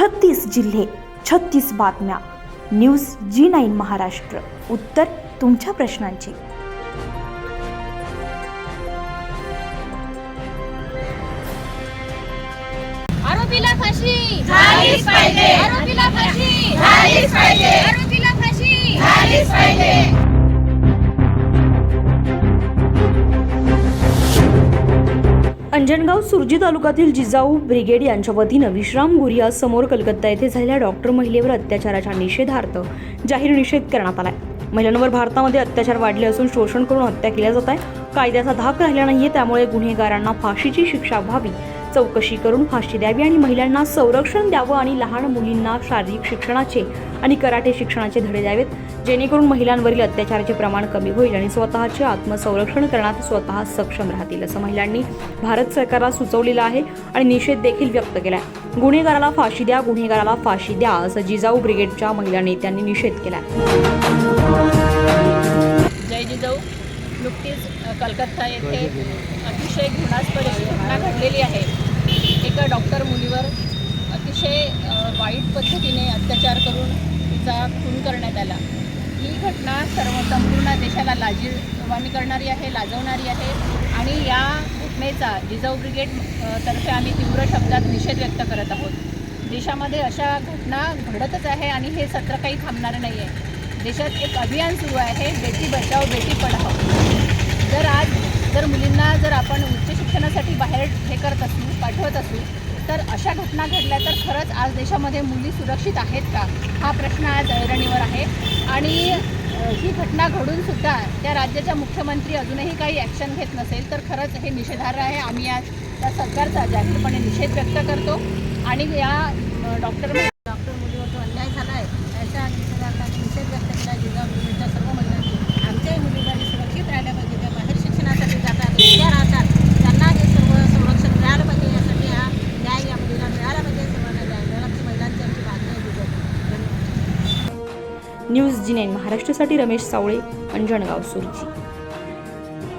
छत्तीस जिल्हे छत्तीस बातम्या. News G nine Maharashtra. उत्तर तुमच्या प्रश्नांची. आरोपीला फाशी. झालीच पाहिजे. आरोपीला फाशी. झालीच अंजनगाव सुरजी तालुक्यातील जिजाऊ ब्रिगेड यांच्या वतीनं विश्राम गुरिया समोर कलकत्ता येथे झालेल्या डॉक्टर महिलेवर अत्याचाराच्या निषेधार्थ जाहीर निषेध करण्यात आलाय. महिलांवर भारतामध्ये अत्याचार वाढले असून शोषण करून हत्या केल्या जात आहे. कायद्याचा धाक राहिला नाहीये त्यामुळे गुन्हेगारांना फाशीची शिक्षा व्हावी. चौकशी करून फाशी द्यावी आणि महिलांना संरक्षण द्यावं आणि लहान मुलींना शारीरिक शिक्षणाचे आणि कराटे शिक्षणाचे धडे द्यावेत जेणेकरून महिलांवरील अत्याचाराचे प्रमाण कमी होईल आणि स्वतःचे आत्मसंरक्षण करण्यात स्वतः सक्षम राहतील असं महिलांनी भारत सरकारला सुचवलेलं आहे आणि निषेध देखील व्यक्त केला आहे गुन्हेगाराला फाशी द्या गुन्हेगाराला फाशी द्या असं जिजाऊ ब्रिगेडच्या महिला नेत्यांनी निषेध केला जय जिजाऊ. नुकतीच कलकत्ता येथे अतिशय घृणास्पद घटना घडलेली आहे एका डॉक्टर मुलीवर अतिशय अ, वाईट पद्धतीने अत्याचार करून तिचा खून करण्यात आला. ही घटना सर्व संपूर्ण देशाला लाजीरवाणी करणारी आहे लाजवणारी आहे आणि या घटनेचा जिजाऊ ब्रिगेड तर्फे आम्ही तीव्र शब्दात निषेध व्यक्त करत आहोत. देशामध्ये अशा घटना घडतच आहे आणि हे सत्र काही थांबणार नाही आहे देशात एक अभियान सुरू आहे बेटी बचाव बेटी पढाव जर आज जर मुलींना जर आपण उच्च शिक्षणासाठी बाहेर हे करत असू पाठवत असू तर अशा घटना घडल्या तर खरंच आज देशामध्ये मुली सुरक्षित आहेत का? हा प्रश्न आज ऐरणीवर आहे. आणि ही घटना घडून सुद्धा त्या राज्याच्या मुख्यमंत्री अजूनही काही ॲक्शन घेत नसेल तर खरंच हे निषेधार्ह आहे. आम्ही आज त्या सरकारचा जाहीरपणे निषेध व्यक्त करतो. आणि या डॉक्टर डॉक्टर मुलीवर जो अन्याय झाला आहे त्याच्या निषेधार्थ आम्ही निषेध व्यक्त केला जिल्हा मुलींच्या सर्व महिलांनी आमच्याही मुली बाळी सुरक्षित राहिल्या पाहिजे त्या बाहेर शिक्षणासाठी जातात त्या राहतात त्यांना हे सर्व संरक्षण मिळालं पाहिजे यासाठी हा न्याय या मुलीला मिळाला पाहिजे सर्वांना न्याय मिळाला पाहिजे महिलांची आमची मागणी आहे जिजाऊ. धन्यवाद न्यूज जी नाईन महाराष्ट्रासाठी रमेश सावळे अंजणगाव सुरजी.